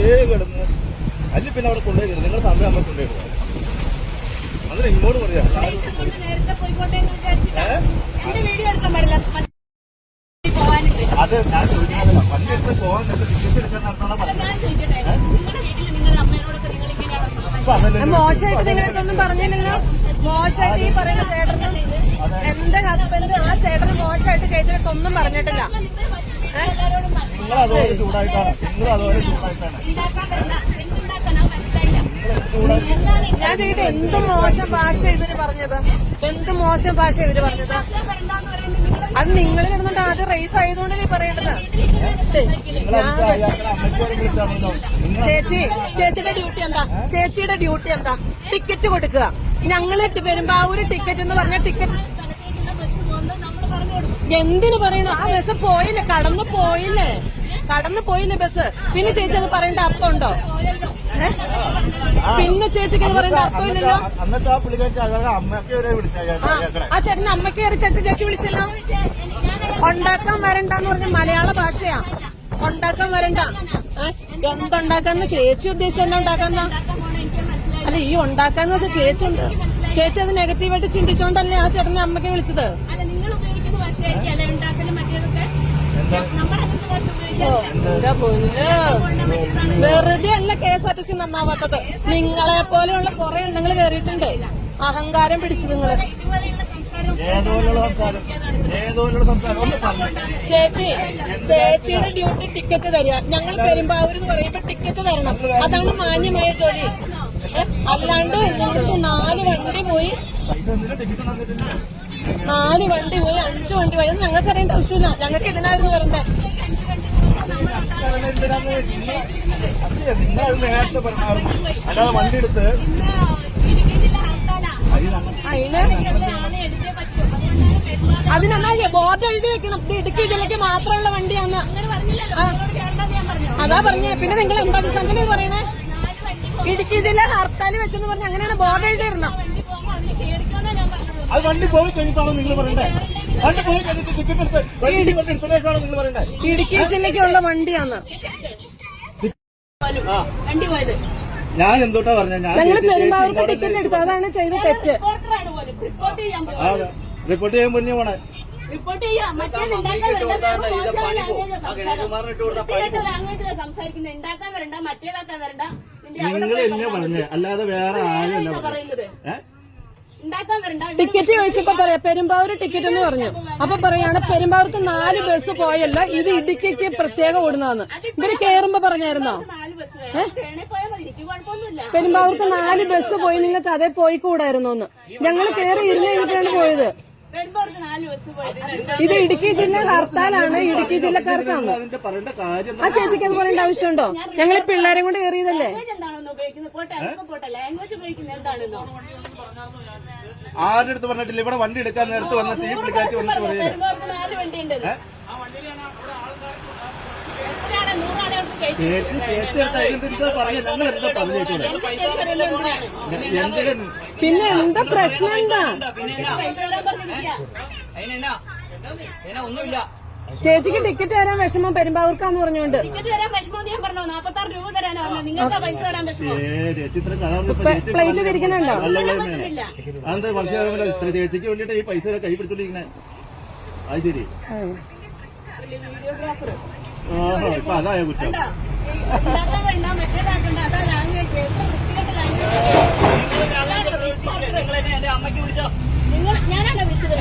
വെറുതെ കിടന്ന്. അല്ലെ പിന്നെ അവിടെ കൊണ്ടുപോയി നിങ്ങൾ സമയം നമ്മൾ കൊണ്ടുപോയി പോകാം അതിന് ഇങ്ങോട്ട് പറയാം. അത് ഞാൻ ചോദിക്കുന്നതല്ല വണ്ടി എടുത്ത് പോകാൻ ടിക്കറ്റ് എടുക്കാൻ നടത്തണം നിങ്ങളുടെ നിങ്ങളുടെ നിങ്ങൾ മോശമായിട്ട് നിങ്ങൾ ഇതൊന്നും പറഞ്ഞില്ലെങ്കിലോ മോശമായിട്ട് ഈ പറയുന്ന ചേട്ടനും എന്റെ ഹസ്ബൻഡ് ആ ചേട്ടന് മോശമായിട്ട് കേട്ടിട്ടൊന്നും പറഞ്ഞിട്ടില്ല. നിങ്ങൾ അതുപോലെ ചൂടായിട്ടാണ്. നിങ്ങൾ അതുപോലെ ചൂടായിട്ടാണ്. ഞാൻ ചോദിക്കട്ടെ എന്ത് മോശം ഭാഷ ഇവർ പറഞ്ഞത്? എന്ത് മോശം ഭാഷ ഇവർ പറഞ്ഞത്? അത് നിങ്ങൾ കിടന്നിട്ട് ആദ്യം റേസ് ആയതുകൊണ്ടല്ലേ പറയേണ്ടത്? ചേച്ചി ചേച്ചിയുടെ ഡ്യൂട്ടി എന്താ? ചേച്ചിയുടെ ഡ്യൂട്ടി എന്താ? ടിക്കറ്റ് കൊടുക്കുക. ഞങ്ങൾ പെരുമ്പാവൂര് ടിക്കറ്റ് എന്ന് പറഞ്ഞ ടിക്കറ്റ് എന്തിനു പറയണു? ആ ബസ് പോയില്ലേ? കടന്നു പോയില്ലേ? കടന്നു പോയില്ലേ ബസ്? പിന്നെ ചേച്ചി അത് പറയേണ്ട അർത്ഥമുണ്ടോ? പിന്നെ ചേച്ചിക്ക് അത് പറയേണ്ട അർത്ഥമില്ലല്ലോ? ആ ചേട്ടൻ അമ്മയ്ക്ക് കയറി ചേട്ടൻ ചേച്ചി വിളിച്ചല്ലോ? ഉണ്ടാക്കാൻ വരണ്ടെന്ന് പറഞ്ഞ മലയാള ഭാഷയാ. ഉണ്ടാക്കാൻ വരണ്ട? എന്തുണ്ടാക്കാന്ന് ചേച്ചി ഉദ്ദേശിച്ച എന്നാ ഉണ്ടാക്കാന്ന? അല്ല ഈ ഉണ്ടാക്കാന്ന് വെച്ചാൽ ചേച്ചി ചേച്ചി അത് നെഗറ്റീവായിട്ട് ചിന്തിച്ചോണ്ടല്ലേ ആ ചേട്ടനെ അമ്മയ്ക്ക് വിളിച്ചത്? വെറുതെ അല്ല K S R T C നന്നാവാത്തത്. നിങ്ങളെ പോലെയുള്ള കുറെ എണ്ണങ്ങൾ കയറിയിട്ടുണ്ട്. അഹങ്കാരം പിടിച്ചു നിങ്ങൾ. ചേച്ചി ചേച്ചിയുടെ ഡ്യൂട്ടി ടിക്കറ്റ് തരിക. ഞങ്ങൾ പെരുമ്പാവൂർ എന്ന് പറയുമ്പോ ടിക്കറ്റ് തരണം. അതാണ് മാന്യമായ ജോലി? അല്ലാണ്ട് ഞങ്ങൾക്ക് നാല് വണ്ടി പോയി അഞ്ചു വണ്ടി പോയി. ഞങ്ങൾക്ക് അറിയേണ്ട ആവശ്യമില്ല. ഞങ്ങൾക്ക് ഇതിനായിരുന്നു വരണ്ടേ നിങ്ങൾ അതിനെന്നാ ബോർഡ് എഴുതി വെക്കണം. ഇടുക്കി ജില്ലക്ക് മാത്രമുള്ള വണ്ടിയാന്ന്. അതാ പറഞ്ഞേ. പിന്നെ നിങ്ങൾ എന്താ അടിസ്ഥാനത്തിൽ പറയണേ? ഇടുക്കി ജില്ല ഹർത്താൽ വെച്ചെന്ന് പറഞ്ഞ അങ്ങനെയാണ് ബോർഡ് എഴുതിയിടണം അത് വണ്ടി പോയി കഴിഞ്ഞിട്ടാണോ നിങ്ങൾ പറയണ്ടേ? വണ്ടി പോയി കഴിഞ്ഞിട്ട് ടിക്കറ്റ് എടുത്ത് വണ്ടി വണ്ടി എടുത്തതിനേക്കാണോ നിങ്ങൾ പറയണ്ടേ? ഇടുക്കി ജില്ലക്കുള്ള വണ്ടിയാണ്. ആ. വണ്ടി പോയത് ഞാൻ എന്തോട്ടാ പറഞ്ഞ? ഞാൻ ഞങ്ങൾ പെരുമ്പാവൂർക്ക് ടിക്കറ്റ് എടുത്തു. അതാണ് ചെയ്ത തെറ്റ്. റിപ്പോർട്ട് ചെയ്യാൻ ആ, റിപ്പോർട്ട് ചെയ്യാൻ മുന്നേ പോണേ. റിപ്പോർട്ട് ചെയ്യാം. സംസാരിക്കുന്നത്. ഉണ്ടാക്കാൻ വരണ്ട. മറ്റേതാക്കാൻ വരണ്ട. നിങ്ങൾ എന്നെ പറഞ്ഞേ. അല്ലാതെ വേറെ ആരും പറയുന്നത് ഏഹ് ഉണ്ടാക്കാൻ വരണ്ട ഇവിടെ ടിക്കറ്റ് ചോദിച്ചപ്പോ പറയാ പെരുമ്പാവൂർ ടിക്കറ്റ് എന്ന് പറഞ്ഞു. അപ്പൊ പറയാണ് പെരുമ്പാവൂർക്ക് നാല് ബസ് പോയല്ല ഇത് ഇടുക്കിക്ക് പ്രത്യേകം ഓടുന്നതെന്ന്. ഇവർ കേറുമ്പോ പറഞ്ഞായിരുന്നോ? പെരുമ്പാവൂർക്ക് നാല് ബസ് പോയി. നിങ്ങൾക്ക് അതേ പോയി കൂടായിരുന്നു എന്ന് ഞങ്ങൾ കയറി ഇരുന്ന് കഴിഞ്ഞിട്ടാണ് പോയത്. ഇത് ഇടുക്കി ജില്ല ഹർത്താലാണ് ഇടുക്കി ജില്ലക്കാർക്കാണ് ആ ചേച്ചിക്ക് അത് പറയേണ്ട ആവശ്യമുണ്ടോ? ഞങ്ങൾ പിള്ളേരെ കൊണ്ട് കയറിയതല്ലേ ഉപയോഗിക്കുന്നത്? പോട്ടെ അതൊക്കെ പോട്ടെ. ലാംഗ്വേജ് ഉപയോഗിക്കുന്നത് എന്താണെന്നോ? ആരുടെ അടുത്ത് പറഞ്ഞിട്ടില്ല? ഇവിടെ വണ്ടി എടുക്കാൻ നേരത്ത് വന്ന ഈ പുള്ളിക്കാരി വന്നിട്ട് പറയില്ല? നാല് വണ്ടി ഉണ്ട് എത്രയാണ്? നൂറാളെ അവർക്ക് കയറ്റി ചേച്ചി ചേച്ചി അടുത്ത് അതിനെന്ത് എന്താ പറയാ ഞങ്ങൾ പിന്നെ എന്താ പ്രശ്നം എന്താ? അതിനെന്നാ ഒന്നുമില്ല. ചേച്ചിക്ക് ടിക്കറ്റ് തരാൻ വിഷമം പെരുമ്പാവൂർക്കാന്ന് പറഞ്ഞുകൊണ്ട് ടിക്കറ്റ് തരാൻ വിഷമം ഞാൻ പറഞ്ഞോ? നാപ്പത്താറ് രൂപ തരാനാ പറഞ്ഞത്. നിങ്ങൾക്ക് പൈസ തരാൻ വിഷമം. ഏ ചേച്ചി ഇത്ര കഥ പറഞ്ഞപ്പോ ചേച്ചി പ്ലേറ്റ് തിരിക്കണുണ്ടോ? അതെന്താ പക്ഷേ ഇത്ര ചേച്ചിക്ക് വേണ്ടിട്ട് ഈ പൈസ കൈ പിടിച്ചോണ്ടിരിക്കണേ അത് ശരി. വീഡിയോഗ്രാഫർ ആഹാ ഇപ്പൊ അതായ കുറ്റം. കണ്ടോ? ഈ ഉണ്ടാക്കാൻ വേണ്ട മറ്റേതാക്കണ്ട അതാ ലാംഗ്വേജ് എത്ര വൃത്തികെട്ട ലാംഗ്വേജ് നിങ്ങൾ എന്നെ എന്റെ അമ്മയ്ക്ക് വിളിച്ചോ നിങ്ങൾ ഞാനാണ് വിളിച്ചത്?